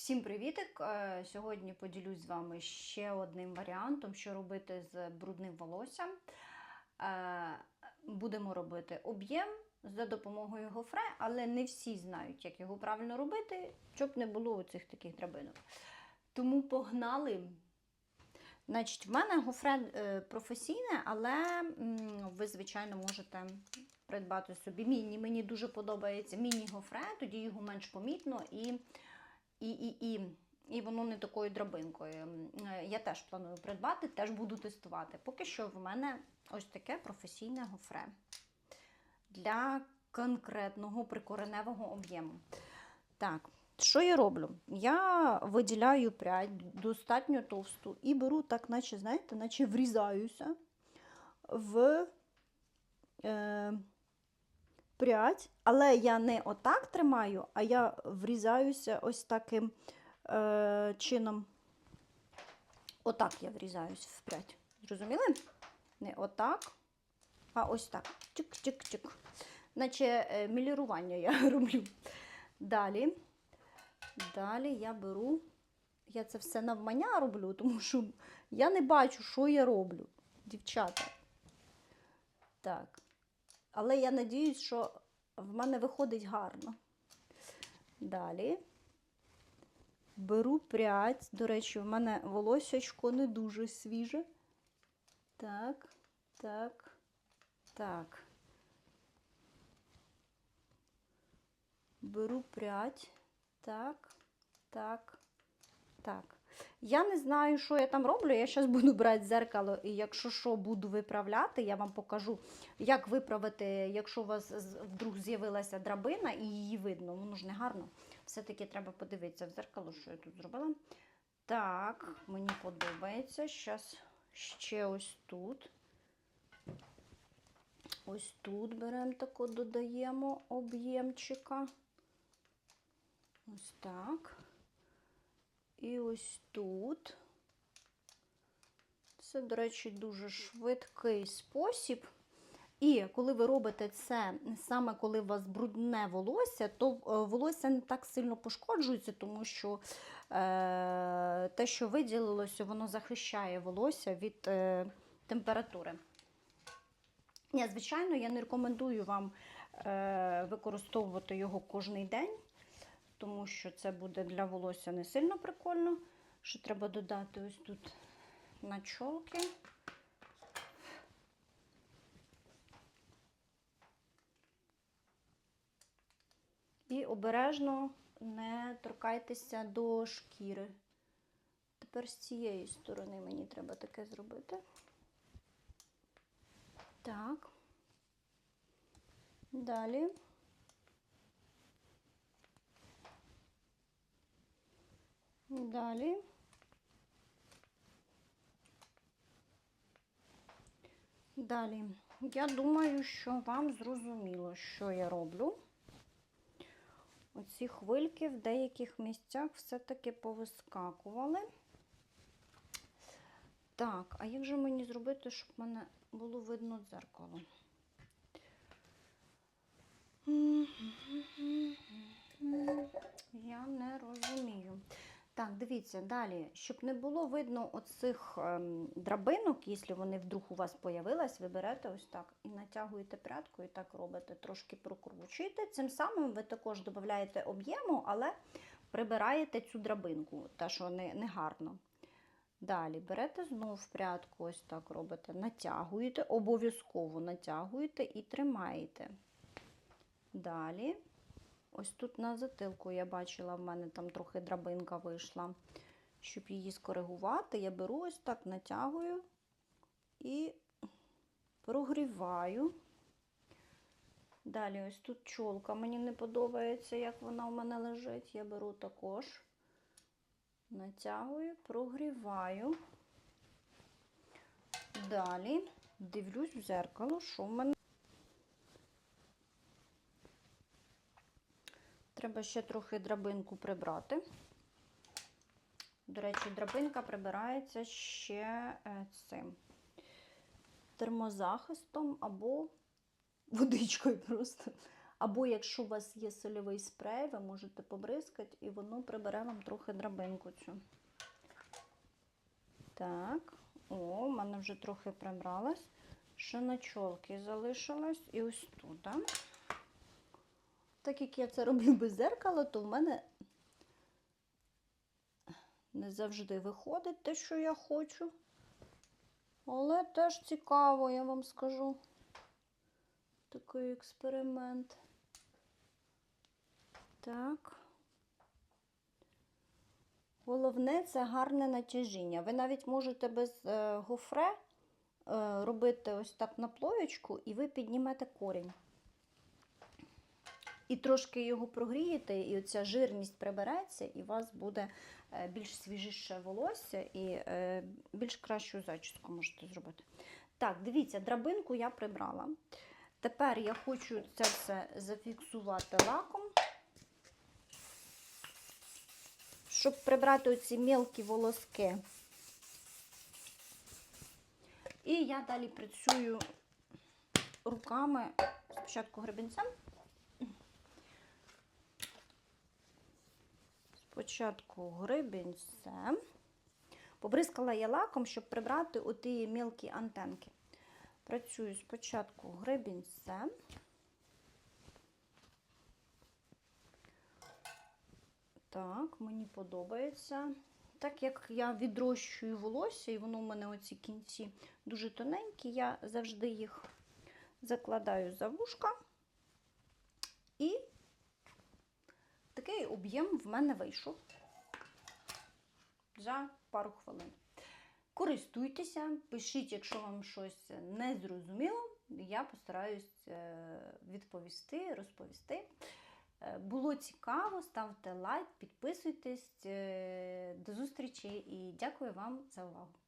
Всім привітик! Е, Сьогодні поділюсь з вами ще одним варіантом, що робити з брудним волоссям. Е, Будемо робити об'єм за допомогою гофре, але не всі знають, як його правильно робити, щоб не було оцих таких драбинок. Тому погнали. Значить, в мене гофре е, професійне, але ви, звичайно, можете придбати собі міні. Мені дуже подобається міні-гофре, тоді його менш помітно і, і, і, і, і воно не такою драбинкою. Е, Я теж планую придбати, теж буду тестувати. Поки що в мене ось таке професійне гофре для конкретного прикореневого об'єму. Так, що я роблю? Я виділяю прядь достатньо товсту і беру так, наче, знаєте, наче врізаюся в е, прядь, але я не отак тримаю, а я врізаюся ось таким е, чином. Отак я врізаюсь в прядь. Зрозуміли? Не отак, а ось так. Чик-чик-чик. Наче е, мілірування я роблю. Далі. Далі я беру, я це все навмання роблю, тому що я не бачу, що я роблю, дівчата. Так. Але я надіюсь, що в мене виходить гарно. Далі беру прядь. До речі, в мене волосячко не дуже свіже. Так, так, так. Беру прядь. Так, так, так. Я не знаю, що я там роблю. Я зараз буду брати зеркало, і якщо що буду виправляти, я вам покажу, як виправити, якщо у вас вдруг з'явилася драбина і її видно. Воно ж не гарно. Все-таки треба подивитися в зеркало, що я тут зробила. Так, мені подобається. Зараз ще ось тут. Ось тут беремо тако, додаємо об'ємчика. Ось так. І ось тут. Це, до речі, дуже швидкий спосіб. І коли ви робите це саме коли у вас брудне волосся, то е, волосся не так сильно пошкоджується, тому що е, те, що виділилося, воно захищає волосся від е, температури. Ні, звичайно, я не рекомендую вам е, використовувати його кожен день тому що це буде для волосся не сильно прикольно. Що треба додати ось тут на чолки. І обережно не торкайтеся до шкіри. Тепер з цієї сторони мені треба таке зробити. Так. Далі. Далі. Далі. Я думаю, що вам зрозуміло, що я роблю. Оці хвильки в деяких місцях все-таки повискакували. Так, а як же мені зробити, щоб в мене було видно дзеркало? Я не розумію. Дивіться, далі, щоб не було видно оцих ем, драбинок, якщо вони вдруг у вас появились, ви берете ось так і натягуєте прядку, і так робите, трошки прокручуєте. Цим самим ви також додаєте об'єму, але прибираєте цю драбинку, та що не, не гарно. Далі берете знов прядку, ось так робите, натягуєте, обов'язково натягуєте і тримаєте. Далі. Ось тут на затилку я бачила, в мене там трохи драбинка вийшла. Щоб її скоригувати, я беру ось так, натягую і прогріваю. Далі ось тут чолка. Мені не подобається, як вона у мене лежить. Я беру також, натягую, прогріваю. Далі дивлюсь в зеркало, що в мене. Треба ще трохи драбинку прибрати. До речі, драбинка прибирається ще е, цим термозахистом або водичкою просто. Або якщо у вас є сольовий спрей, ви можете побризкати, і воно прибере вам трохи драбинку цю. Так, о, у мене вже трохи прибралась. Ще на чолки залишилось. І ось тут. Да? Так як я це роблю без зеркала, то в мене не завжди виходить те, що я хочу. Але теж цікаво, я вам скажу. Такий експеримент. Так. Головне це гарне натяжіння. Ви навіть можете без е, гофре е, робити ось так на плоєчку, і ви піднімете корінь. І трошки його прогрієте, і оця жирність прибереться, і у вас буде е, більш свіжіше волосся і е, більш кращу зачіску можете зробити. Так, дивіться, драбинку я прибрала. Тепер я хочу це все зафіксувати лаком, щоб прибрати оці мілкі волоски. І я далі працюю руками, спочатку гребінцем. Спочатку гребінцем. Побризкала я лаком, щоб прибрати оті мілкі антенки. Працюю спочатку гребінцем. Так, мені подобається. Так як я відрощую волосся, і воно в мене оці кінці дуже тоненькі, я завжди їх закладаю за вушка. І такий об'єм в мене вийшов за пару хвилин. Користуйтеся, пишіть, якщо вам щось не зрозуміло, я постараюсь е, відповісти, розповісти. Е, Було цікаво, ставте лайк, підписуйтесь. Е, До зустрічі і дякую вам за увагу.